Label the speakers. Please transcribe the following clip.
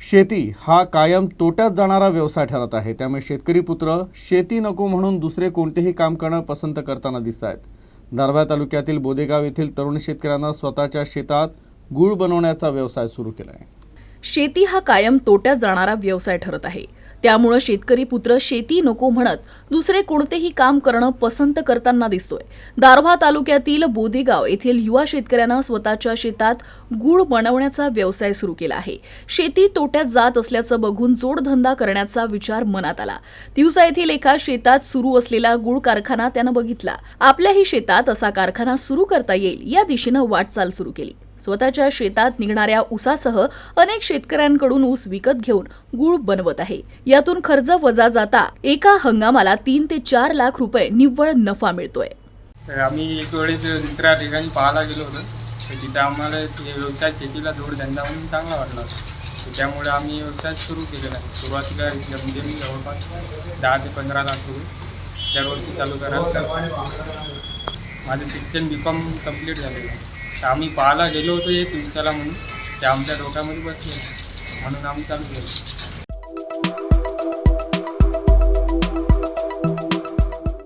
Speaker 1: शेती हा कायम तोट्यात जाणारा व्यवसाय ठरत आहे. त्यामुळे शेतकरी पुत्र शेती नको म्हणून दुसरे कोणतेही काम करणं पसंत करताना दिसत आहेत. दारव्हा तालुक्यातील बोदेगाव येथील तरुण शेतकऱ्यांना स्वतःच्या शेतात गूळ बनवण्याचा व्यवसाय सुरू केला आहे
Speaker 2: शेती हा कायम तोट्यात जाणारा व्यवसाय ठरत आहे. त्यामुळं शेतकरी पुत्र शेती नको म्हणत दुसरे कोणतेही काम करणं पसंत करताना दिसतोय. दारव्हा तालुक्यातील बोदेगाव येथील युवा शेतकऱ्यांना स्वतःच्या शेतात गूळ बनवण्याचा व्यवसाय सुरू केला आहे. शेती तोट्यात जात असल्याचं बघून जोडधंदा करण्याचा विचार मनात आला. दिवसा येथील एका शेतात सुरू असलेला गूळ कारखाना त्यानं बघितला. आपल्याही शेतात असा कारखाना सुरू करता येईल या दिशेनं वाटचाल सुरू केली. स्वतःच्या शेतात निघणाऱ्या ऊसासह अनेक शेतकऱ्यांकडून ऊस विकत घेऊन गूळ बनवत आहे. यातून खर्च वजा जाता एका हंगामाला तीन ते चार लाख रुपये निव्वळ नफा मिळतोय.
Speaker 3: तर आम्ही एक वेळेस दुसऱ्या ठिकाणी पाहायला गेलो होतो. तिथे आम्हाला व्यवसाय शेतीला जोडधंदा म्हणून चांगला वाटला त्यामुळे आम्ही व्यवसाय सुरू केलेला आहे. सुरुवातीला म्हणजे मी जवळपास दहा ते पंधरा लाख रुपये दरवर्षी चालू करायला माझं शिक्षण बी कॉम कंप्लीट झालेलं आहे. तर आम्ही पाहायला गेलो होतो एक दिवसाला म्हणून ते आमच्या डोक्यामध्ये बसले. म्हणून आम्ही चालू केलं.